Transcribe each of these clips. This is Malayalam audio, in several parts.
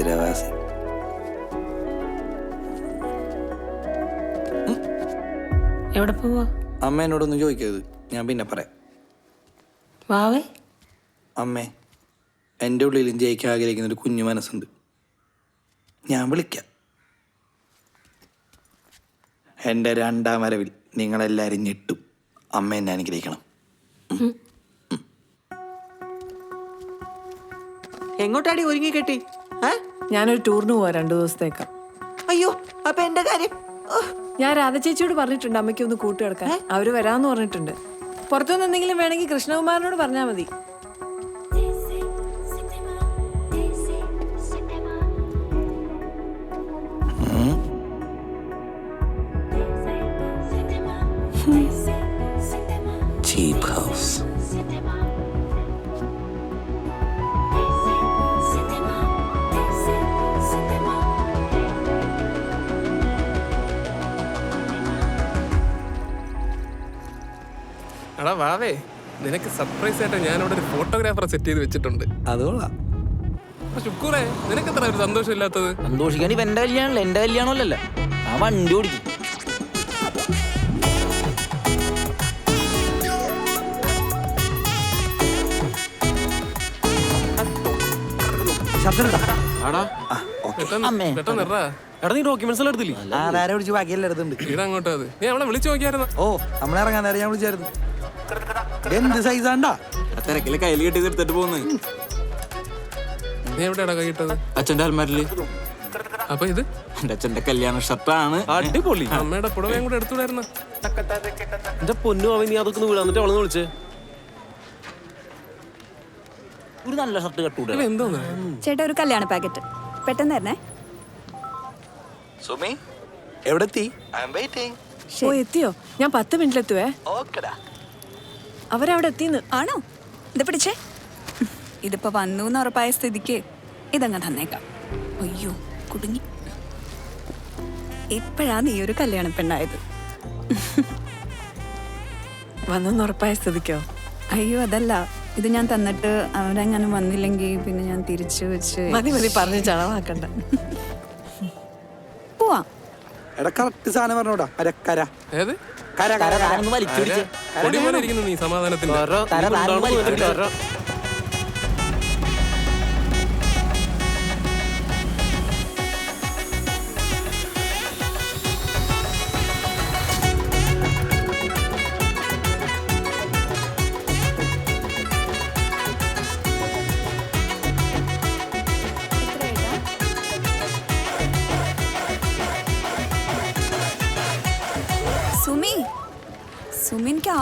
ദരിദ്രവാസി എവിടെ പോവാ അമ്മ എന്നോടൊന്നും ചോദിക്കരുത് ഞാൻ പിന്നെ പറയാം വാവേ അമ്മേ എന്റെ ഉള്ളിലും ജയിക്കാൻ ആഗ്രഹിക്കുന്ന ഒരു കുഞ്ഞു മനസ്സുണ്ട്. ഞാൻ വിളിക്കാം. എന്റെ രണ്ടാം വരവിൽ നിങ്ങളെല്ലാവരും ഞെട്ടും. അമ്മ എന്നെ അനുഗ്രഹിക്കണം. എങ്ങോട്ടാടി ഒരുങ്ങി കെട്ടി? ഏ? ഞാനൊരു ടൂറിന് പോവാ രണ്ടു ദിവസത്തേക്ക്. അയ്യോ അപ്പൊ എന്റെ കാര്യം? ഓ, ഞാൻ രാധ ചേച്ചിയോട് പറഞ്ഞിട്ടുണ്ട് അമ്മയ്ക്ക് ഒന്ന് കൂട്ടുകിടക്കാൻ അവർ വരാന്ന് പറഞ്ഞിട്ടുണ്ട്. പുറത്തുനിന്ന് എന്തെങ്കിലും വേണമെങ്കിൽ കൃഷ്ണകുമാരനോട് പറഞ്ഞാൽ മതി. ഹൗസ് എടാ വാവേ നിനക്ക് സർപ്രൈസ് ആയിട്ട് ഞാൻ അവിടെ ഒരു ഫോട്ടോഗ്രാഫറെ സെറ്റ് ചെയ്ത് വെച്ചിട്ടുണ്ട്. അതുകൊള്ളാം ശുക്കൂറേ നിനക്ക് എത്ര ഒരു സന്തോഷം ഇല്ലാത്തത് സന്തോഷിക്കാൻ ഇപ്പൊ എന്റെ കല്യാണമല്ല എന്റെ കല്യാണമല്ലല്ലോ ആ വണ്ടി ഓടിക്കും. ഓ നമ്മളിറങ്ങാൻ നേരം ഞാൻ വിളിച്ചായിരുന്നു. എന്ത് സൈസാണ്ടാ തിരക്കിൽ കയ്യിൽ കെട്ടി എടുത്തിട്ട് പോകുന്നത് നീ എവിടെയാടാ കൈയിട്ടത് അച്ഛന്റെ അൽമാരിൽ അപ്പൊ ഇത്? എന്റെ അച്ഛന്റെ കല്യാണ ഷർട്ടാണ്. അടിപൊളി. അമ്മയുടെ പുടവയും കൂടെ എടുത്തുവിടായിരുന്നു. എന്റെ പൊന്നു അവൻ നീ അതൊക്കെ വീടാ എന്നിട്ട് അവളെ വിളിച്ചേ. ഒരു നല്ല ഷർട്ട് കെട്ടൂടെ ഇത് എന്തോന്ന്? ചേട്ടാ ഒരു കല്യാണ പാക്കറ്റ് പെട്ടെന്ന് തരണേ. സുമി എവിടെ എത്തി ഐ എം വെയിറ്റിംഗ് ഓ എത്തിയോ? ഞാൻ പത്ത് മിനിറ്റിലെത്തുവേ ഓക്കെടാ. അവരവിടെ എത്തിന്ന് ആണോ? ഇത് പിടിച്ചേ. ഇതിപ്പോ വന്നു എന്ന് ഉറപ്പായ സ്ഥിതിക്ക് ഇതങ്ങ് തന്നേക്കാം. അയ്യോ കുടുങ്ങി. ഇപ്പോഴാ നീ ഒരു കല്യാണ പെണ്ണായത്? വന്നെന്ന് ഉറപ്പായ സ്ഥിതിക്കോ? അയ്യോ അതല്ല. ഇത് ഞാൻ തന്നിട്ട് അവരങ്ങനെ വന്നില്ലെങ്കിൽ പിന്നെ ഞാൻ തിരിച്ചു വെച്ച് മതി മതി പറഞ്ഞ് ചളവാക്കണ്ട. പോവാ. എടാ കറക്റ്റ് സാധനം പറഞ്ഞോടാ അരക്കര. ഏത്? കര കര ഒന്ന് വലിച്ചു പിടിച്ച് നീ സമാധാനത്തിന്റെ.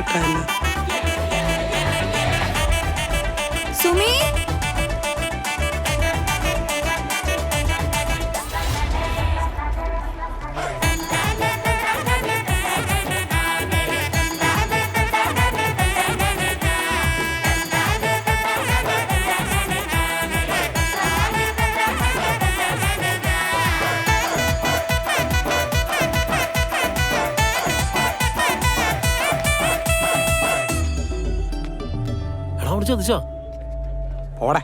Hakana. ചതിച്ചാ ഓടെ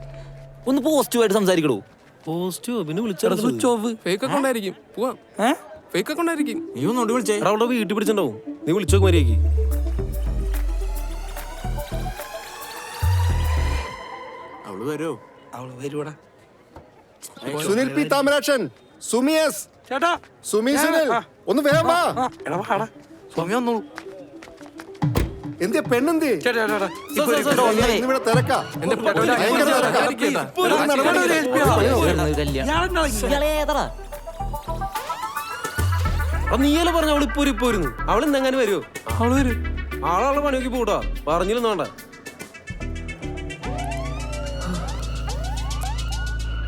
ഒന്ന് പോസിറ്റീവായിട്ട് സംസാരിക്കടൂ. പോസ്റ്റോ പിന്നെ എടാ വിളിച്ചാ സ്വിച്ച് ഓഫ് ഫേക്ക് അക്കൗണ്ട് ആയിരിക്കും. പോവാം. ഫേക്ക് അക്കൗണ്ട് ആയിരിക്കും. നീ ഒന്നോട്ട് വിളിച്ചേ. എടാ അവിടെ വീട്ടിൽ പിടിച്ചിട്ടുണ്ടാവും. നീ വിളിച്ചോ മര്യാദയ്ക്ക് അവൾ വരോ. അവൾ വരൂടാ സുനിൽ പി താമരാക്ഷൻ. സുമി എസ് ചേട്ടാ. സുമി സുനിൽ ഒന്ന് വേഗം വാ. എടാ വാടാ സ്വാമി വന്നോളൂ. എന്തിയ പെണ്ണെന്തി. തിരക്കാ. ഭയങ്കര തിരക്കാ. ഒരു നടപടി നീയല്ലേ പറഞ്ഞ അവൾ ഇപ്പൊ ഇപ്പൊ വരുന്നു. അവൾ എന്തെങ്ങനെ വരുമോ അവൾ വരും. ആളാളെ പണി നോക്കി പോട്ടാ പറഞ്ഞില്ലെന്ന് വേണ്ട.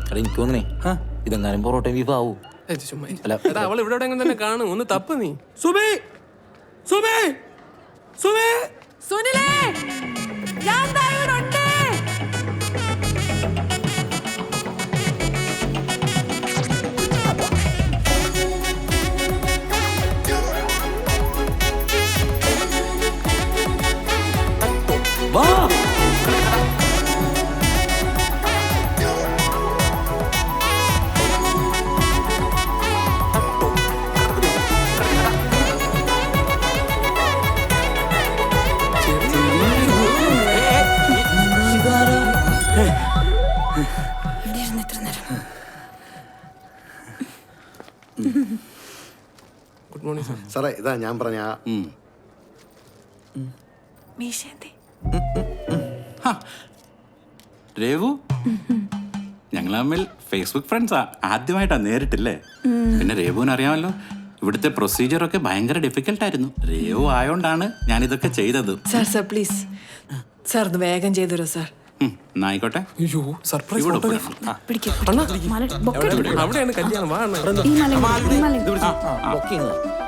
എടാ എനിക്ക് തോന്നണേ ഇതെങ്ങാനും പൊറോട്ട ബീഫ് ആവൂ. ഏയ് ചുമ്മാ. ഇരി. അല്ല. എടാ അവൾ ഇവിടെ എവിടെയെങ്കിലും തന്നെ കാണും. ഒന്ന് തപ്പ് നീ. സുബേ! സുബേ! സുബി! സുനിലേ ഞാൻ ദാ ഇവിടുണ്ട്. സാറേ ഇതാ ഞാൻ പറഞ്ഞ ആ രേവു? ഞങ്ങൾ തമ്മിൽ ഫേസ്ബുക്ക് ഫ്രണ്ട്സാ ആദ്യമായിട്ടാ നേരിട്ടില്ലേ? പിന്നെ രേവുവിന് അറിയാമല്ലോ. ഇവിടുത്തെ പ്രൊസീജിയർ ഒക്കെ ഭയങ്കര ഡിഫിക്കൽട്ട് ആയിരുന്നു. രേവു ആയോണ്ടാണ് ഞാൻ ഇതൊക്കെ ചെയ്തത്. സാർ സാർ പ്ലീസ് സാർ ഒന്ന് വേഗം ചെയ്തു തരൂ സാർ. ഉം, എന്നാ ആയിക്കോട്ടെ. അയ്യോ സർപ്രൈസ് ഇവിടെ ഫോട്ടോഗ്രാഫ് പോരണം. പിടിക്ക് അണ്ണാ മല ബൊക്കെ എടുക്ക്. അവിടെയാണ് കല്യാണം വാ അണ്ണാ. ഈ മല എടുക്ക്, ഈ മല എടുക്ക്.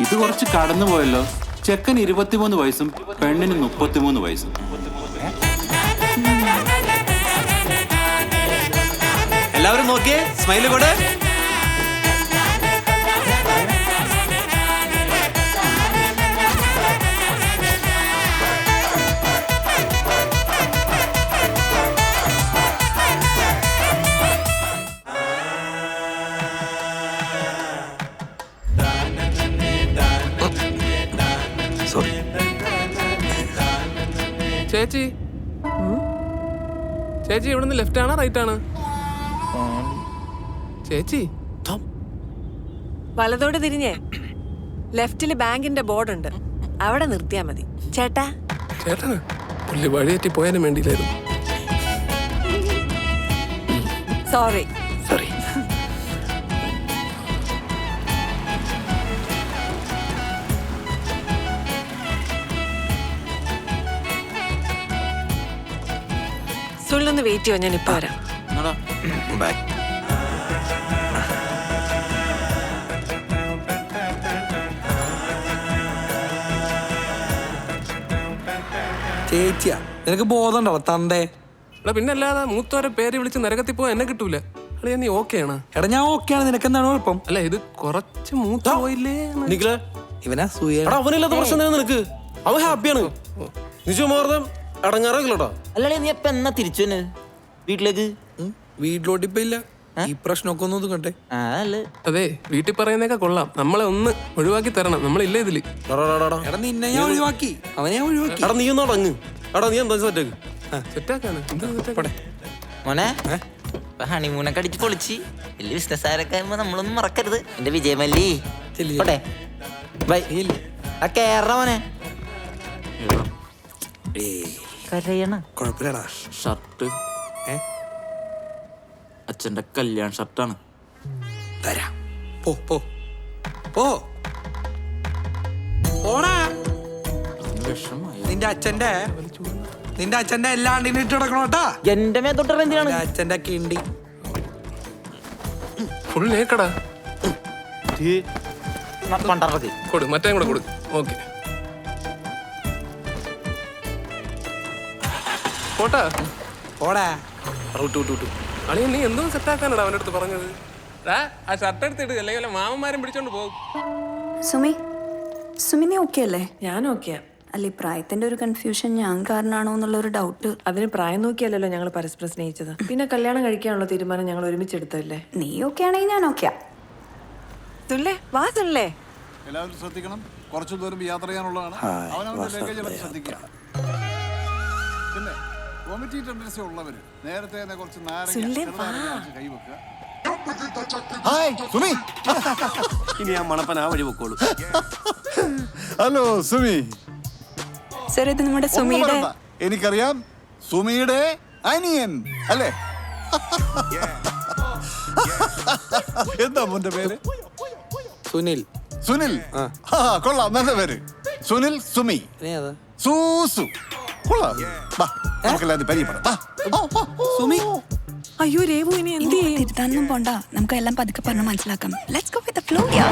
ഇത് കുറച്ച് കടന്നു പോയല്ലോ. ചെക്കൻ ഇരുപത്തിമൂന്ന് വയസ്സും പെണ്ണിന് മുപ്പത്തിമൂന്ന് വയസ്സും. എല്ലാവരും നോക്കിയേ സ്മൈൽ കൂടെ. സോറി ചേച്ചി? ചേച്ചി ഇവിടുന്ന് ലെഫ്റ്റ് ആണോ റൈറ്റ് ആണ്? ചേച്ചി? വലതോട് തിരിഞ്ഞേ. ലെഫ്റ്റിൽ ബാങ്കിന്റെ ബോർഡ് ഉണ്ട് അവിടെ നിർത്തിയാ മതി. ചേട്ടാ? ചേട്ടന് പുള്ളി വഴിയേറ്റി പോയാലും വേണ്ടിയില്ലായിരുന്നു. സോറി സോറി വെയിറ്റ് ചെയ്യോ. ഞാൻ ഇപ്പൊ വരാം. ബൈ ചേച്ചിയാ നിനക്ക് ബോധം ഉണ്ടോ തന്തേ? എടാ പിന്നെ അല്ലാതെ മൂത്തോരെ പേര് വിളിച്ച് നരകത്തിൽ പോകാൻ എന്നെ കിട്ടൂല. അളിയാ നീ ഓക്കെയാണ് എടാ ഞാൻ ഓക്കെയാണ് നിനക്ക് എന്താണ് കുഴപ്പം? അല്ല ഇത് കുറച്ച് മൂത്ത പോയില്ലേ എന്ന്. ഇവനാ സൂയ. എടാ അവനില്ലാത്ത പ്രശ്നം നിനക്ക്? അവൻ ഹാപ്പിയാണ് നിജമാർദ്ദം അടങ്ങാറാക്കില്ലട്ടോ അല്ലേ നീ അപ്പൊ എന്നാ തിരിച്ചു തന്നെ വീട്ടിലേക്ക്? വീട്ടിലോട്ട് ഇപ്പൊ ഇല്ല. ഈ പ്രശ്നമൊക്കെ ഒന്ന് കണ്ടേ അല്ലേ. അതെ വീട്ടിൽ പറയുന്നേക്കാ കൊള്ളാം. നമ്മളെ ഒന്ന് ഒഴിവാക്കി തരണം. നമ്മളില്ല ഇതിൽ? എടാ നിന്നെ ഞാൻ ഒഴിവാക്കി. അവനെ ഒഴിവാക്കി. എടാ നീ ഒന്ന് അടങ്ങ്. എടാ നീ എന്താ സെറ്റാക്ക് സെറ്റാക്കാണ് മോനെ ഹണിമൂണൊക്കെ അടിച്ച് പൊളിച്ച്. വലിയ ബിസിനസ്സുകാരൊക്കെ ആകുമ്പോ നമ്മളൊന്നും മറക്കരുത്. എന്റെ വിജയമല്ലി. പോട്ടെ. ബൈ ആ കേറ മോനെ. ഏയ്. കരയണ കുഴപ്പമില്ലടാ ഷർട്ട് ഏ അച്ഛന്റെ കല്യാൺ ഷർട്ടാണ് തരാം പോ പോ പോ പോടാ വിഷമായി നിന്റെ അച്ഛന്റെ നിന്റെ അച്ഛന്റെ എല്ലാ ആണ്ടിനും ഇട്ട് കേട്ടാ എന്റെ മേത്തോട്ടറ എന്തിനാണ് നിന്റെ അച്ഛന്റെ കിണ്ടി ഫുൾ പണ്ടറക്ക് കൊടു മറ്റേ കൂടെ കൊടു ഓക്കെ പോട്ടാ. പോടാ. അളിയ നീ എന്തോ സെറ്റാക്കാനടാ അവന്റെ അടുത്ത് പറഞ്ഞത്? ആ ഷർട്ട് എടുത്തിട്ട് അല്ലെങ്കിൽ വല്ല മാമന്മാരും പിടിച്ചോണ്ട് പോകും. സുമി സുമി നീ ഓക്കെ അല്ലേ? ഞാൻ ഓക്കെയാ അല്ല ഈ പ്രായത്തിന്റെ ഒരു കൺഫ്യൂഷൻ ഞാൻ കാരണമാണോ എന്നുള്ള ഒരു ഡൗട്ട് അതിന് പ്രായം നോക്കിയല്ലല്ലോ ഞങ്ങൾ പരസ്പരം സ്നേഹിച്ചത്. പിന്നെ കല്യാണം കഴിക്കാനുള്ള തീരുമാനം ഞങ്ങൾ ഒരുമിച്ചെടുത്തല്ലേ നീ ഓക്കെ ആണെങ്കിൽ ഞാൻ ഓക്കെയാ തുല്ലേ വാ തുള്ളേ. എല്ലാവരും ശ്രദ്ധിക്കണം. കുറച്ചു ദൂരം യാത്ര ചെയ്യാനുള്ളതാണ്. അവനവന്റെ ലഗേജ് ശ്രദ്ധിക്കുക. ടെൻഡൻസി ഉള്ളവര്. നേരത്തെ തന്നെ കുറച്ച് നാരങ്ങ കൈവെക്കുക. ഹായ് സുമി. ഇനി ആ മണപ്പൻ ആ വഴി പൊക്കോളൂ. ഹലോ സുമി. സാർ ഇത് നമ്മുടെ സുമിയുടെ എനിക്കറിയാം സുമിയുടെ അനിയൻ അല്ലേ? എന്താ മോന്റെ പേര്? സുനിൽ. സുനിൽ. ആ. കൊള്ളാം നല്ല പേര്. സുനിൽ സുമി. സൂസു. കൊള്ളാം. നമുക്കെല്ലാം പരിചയപ്പെടാം. സുമി. അയ്യോ രേവു ഇനി എന്ത് തിരുത്താനൊന്നും പോണ്ട. നമുക്ക് എല്ലാം പതുക്കെ പറഞ്ഞ് മനസ്സിലാക്കാം. Let's go with flow yeah